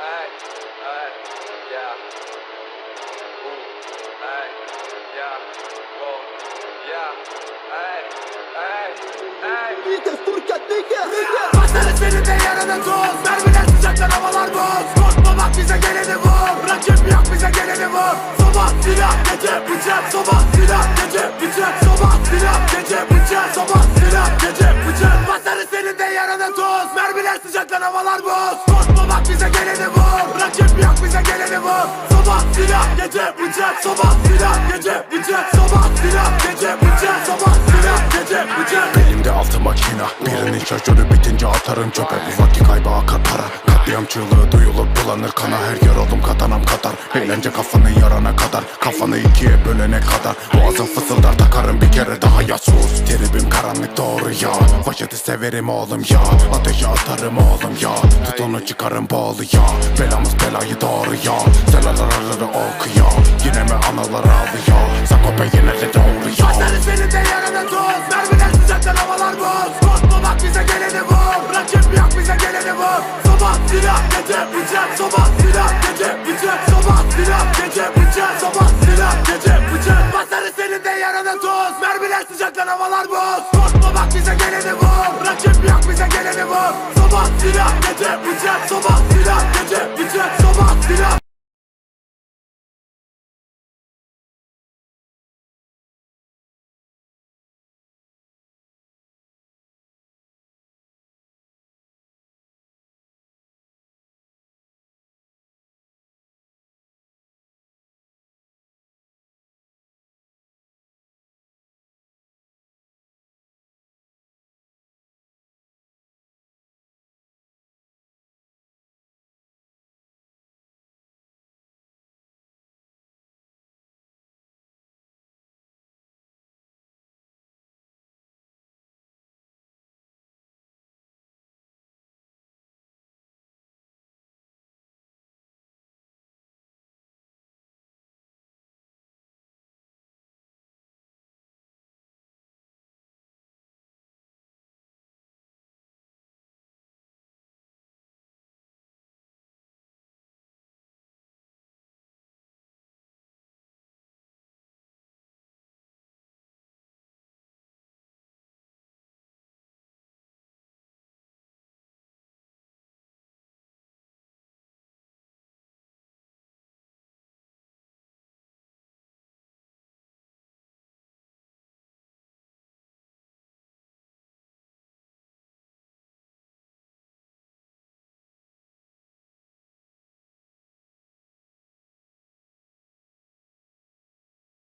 Hey, hey, yeah. Ooh, hey, yeah. Whoa, yeah. Niggas Basarız senin de yarına tuz Mermiler sıcaklar havalar buz Mermiler sıcaklar havalar buz Korkma bak bize geleni vur Rakip yok bize geleni vur Sabah silah gece bıçak. Sabah silah gece bıçak. Sabah silah gece bıçak. Sabah silah gece bıçak. Elimde altı makina. Birinin şarjörü bitince atarım çöpe. Bu vakit Katliam çığlığı duyulur bulanır kana Her yer oğlum katanam kadar Eğlence kafanı yarana kadar Kafanı ikiye bölene kadar. Boğazın fısıldar takarım bir kere daha ya. Sus Tribim karanlık doğru ya. Vahşeti severim oğlum ya. Ateşe atarım oğlum ya. Tut onu çıkarım bağlı ya. Belamız belayı doğru ya. Selalar ararı oku ya. Yine mi analar ağlıyor Sakope yine de doğru silah gece bıçak Sabah silah gece bıçak Sabah silah gece bıçak Sabah silah gece bıçak. Basarız senin de yarına tuz Mermiler sıcaklar havalar buz Korkma bak bize geleni vur. Rakip yok bize geleni vur. Sabah silah gece bıçak Sabah silah gece bıçak Sabah silah